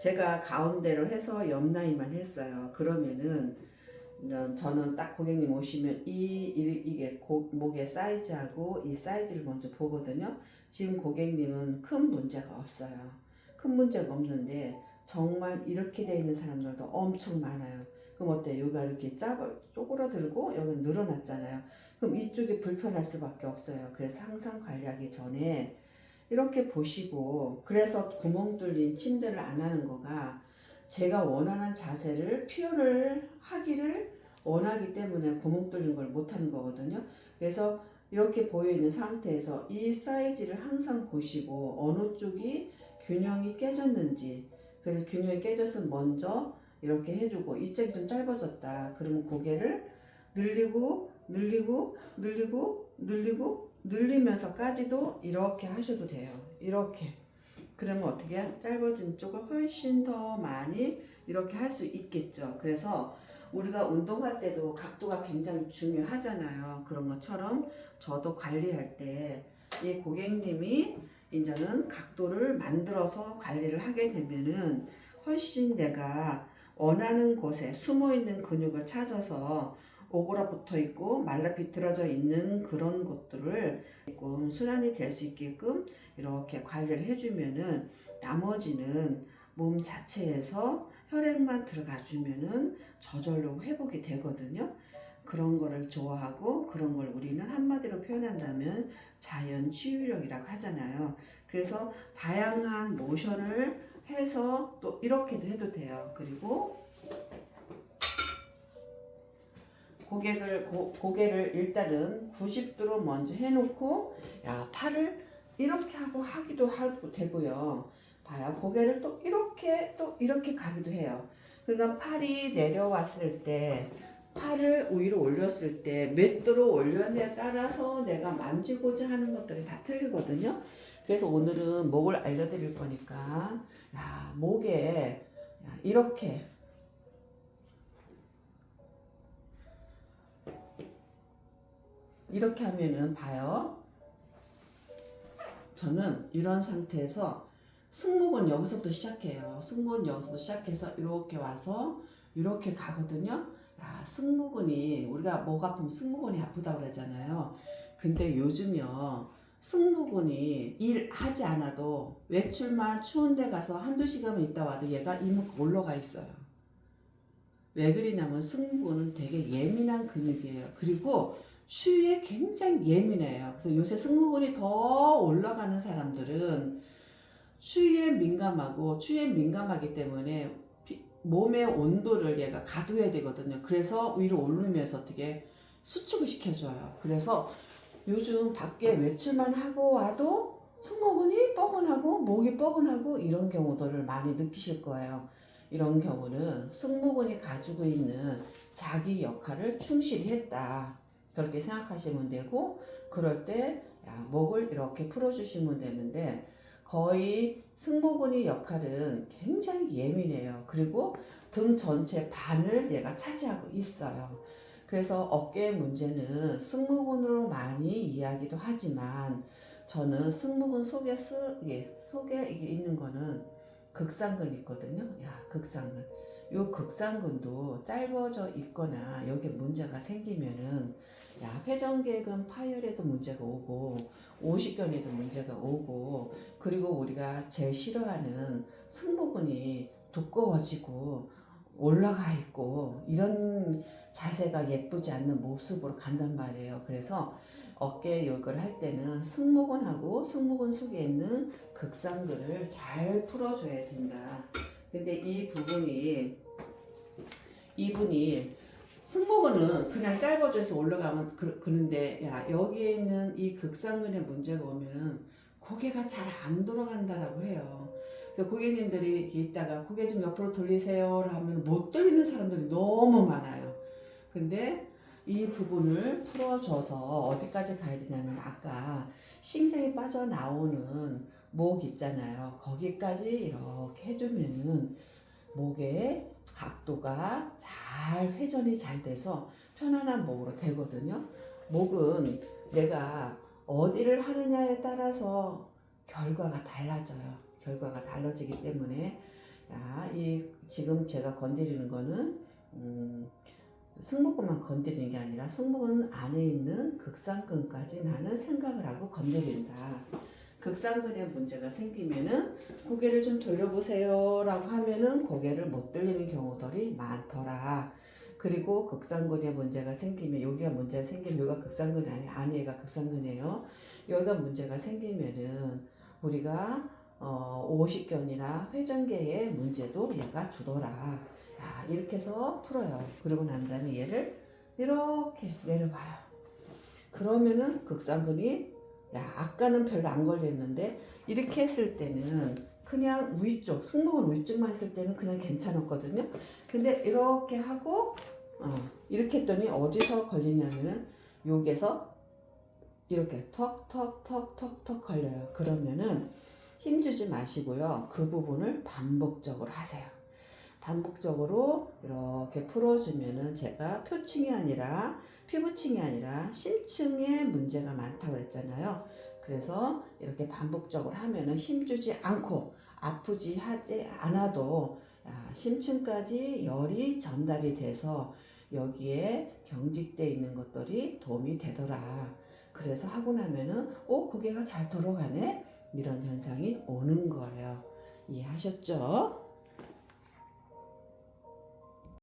제가 가운데로 해서 옆라인만 했어요. 그러면은 저는 딱 고객님 오시면 이, 이 이게 고, 목의 사이즈하고 이 사이즈를 먼저 보거든요. 지금 고객님은 큰 문제가 없어요. 큰 문제가 없는데 정말 이렇게 돼 있는 사람들도 엄청 많아요. 그럼 어때? 여기가 이렇게 짜버 쪼그러들고 여기는 늘어났잖아요. 그럼 이쪽이 불편할 수밖에 없어요. 그래서 항상 관리하기 전에 이렇게 보시고 그래서 구멍 뚫린 침대를 안 하는 거가 제가 원하는 자세를 표현을 하기를 원하기 때문에 구멍 뚫린 걸 못 하는 거거든요. 그래서 이렇게 보여 있는 상태에서 이 사이즈를 항상 보시고 어느 쪽이 균형이 깨졌는지 그래서 균형이 깨졌으면 먼저 이렇게 해주고 이쪽이 좀 짧아졌다. 그러면 고개를 늘리고 늘리고 늘리고 늘리고 늘리면서까지도 이렇게 하셔도 돼요. 이렇게. 그러면 어떻게 해? 짧아진 쪽을 훨씬 더 많이 이렇게 할 수 있겠죠. 그래서 우리가 운동할 때도 각도가 굉장히 중요하잖아요. 그런 것처럼 저도 관리할 때 이 고객님이 이제는 각도를 만들어서 관리를 하게 되면은 훨씬 내가 원하는 곳에 숨어 있는 근육을 찾아서 오그라 붙어 있고 말라 비틀어져 있는 그런 것들을 조금 순환이 될 수 있게끔 이렇게 관리를 해주면은 나머지는 몸 자체에서 혈액만 들어가 주면은 저절로 회복이 되거든요. 그런 거를 좋아하고 그런 걸 우리는 한마디로 표현한다면 자연 치유력이라고 하잖아요. 그래서 다양한 모션을 해서 또 이렇게도 해도 돼요. 그리고 고개를 고, 고개를 일단은 90도로 먼저 해놓고 야 팔을 이렇게 하고 하기도 하고 되고요. 봐요. 고개를 또 이렇게 또 이렇게 가기도 해요. 그러니까 팔이 내려왔을 때 팔을 위로 올렸을 때 몇 도로 올렸냐에 따라서 내가 만지고자 하는 것들이 다 틀리거든요. 그래서 오늘은 목을 알려드릴 거니까 야 목에 야, 이렇게 이렇게 하면은 봐요. 저는 이런 상태에서 승모근 여기서부터 시작해요. 승모근 여기서부터 시작해서 이렇게 와서 이렇게 가거든요. 야, 승모근이 우리가 목 아프면 승모근이 아프다 그러잖아요. 근데 요즘요. 승모근이 일 하지 않아도 외출만 추운 데 가서 한두 시간만 있다 와도 얘가 이목 올라가 있어요. 왜 그러냐면 승모근은 되게 예민한 근육이에요. 그리고 추위에 굉장히 예민해요. 그래서 요새 승모근이 더 올라가는 사람들은 추위에 민감하고 추위에 민감하기 때문에 피- 몸의 온도를 얘가 가둬야 되거든요. 그래서 위로 오르면서 어떻게 수축을 시켜줘요. 그래서 요즘 밖에 외출만 하고 와도 승모근이 뻐근하고 목이 뻐근하고 이런 경우들을 많이 느끼실 거예요. 이런 경우는 승모근이 가지고 있는 자기 역할을 충실히 했다. 그렇게 생각하시면 되고 그럴 때 야, 목을 이렇게 풀어주시면 되는데 거의 승모근의 역할은 굉장히 예민해요. 그리고 등 전체 반을 얘가 차지하고 있어요. 그래서 어깨 문제는 승모근으로 많이 이야기도 하지만 저는 승모근 속에 쓰, 예, 속에 이게 있는 거는 극상근 있거든요. 야, 극상근. 요 극상근도 짧아져 있거나 여기 문제가 생기면은 야, 회전계근 파열에도 문제가 오고 오십견에도 문제가 오고 그리고 우리가 제일 싫어하는 승모근이 두꺼워지고 올라가 있고 이런 자세가 예쁘지 않는 모습으로 간단 말이에요. 그래서 어깨 요걸 할 때는 승모근하고 승모근 속에 있는 극상근을 잘 풀어줘야 된다. 근데 이 부분이 이분이 승모근은 그냥 짧아져서 올라가면 그, 그런데 야 여기에 있는 이 극상근의 문제가 오면은 고개가 잘 안 돌아간다라고 해요. 그래서 고객님들이 있다가 고개 좀 옆으로 돌리세요 하면 못 돌리는 사람들이 너무 많아요. 근데 이 부분을 풀어줘서 어디까지 가야 되냐면 아까 신경이 빠져나오는 목 있잖아요. 거기까지 이렇게 해주면은 목의 각도가 잘 회전이 잘 돼서 편안한 목으로 되거든요. 목은 내가 어디를 하느냐에 따라서 결과가 달라져요. 결과가 달라지기 때문에 야, 이 지금 제가 건드리는 거는 음, 승모근만 건드리는 게 아니라 승모근 안에 있는 극상근까지 나는 생각을 하고 건드린다. 극상근에 문제가 생기면은 고개를 좀 돌려보세요 라고 하면은 고개를 못 들리는 경우들이 많더라. 그리고 극상근에 문제가 생기면 여기가 문제가 생기면 여기가 극상근이 아니 아니가 극상근이에요. 여기가 문제가 생기면은 우리가 어, 오십견이나 회전계의 문제도 얘가 주더라. 야, 이렇게 해서 풀어요. 그러고 난 다음에 얘를 이렇게 내려봐요. 그러면은 극상근이 야, 아까는 별로 안 걸렸는데 이렇게 했을 때는 그냥 위쪽, 승모근 위쪽만 했을 때는 그냥 괜찮았거든요. 근데 이렇게 하고 어, 이렇게 했더니 어디서 걸리냐면은 여기에서 이렇게 턱턱턱턱턱 걸려요. 그러면은 힘주지 마시고요. 그 부분을 반복적으로 하세요. 반복적으로 이렇게 풀어주면은 제가 표층이 아니라 피부층이 아니라 심층에 문제가 많다고 그랬잖아요. 그래서 이렇게 반복적으로 하면은 힘주지 않고 아프지 하지 않아도 아, 심층까지 열이 전달이 돼서 여기에 경직돼 있는 것들이 도움이 되더라. 그래서 하고 나면은 오 고개가 잘 돌아가네 이런 현상이 오는 거예요. 이해하셨죠?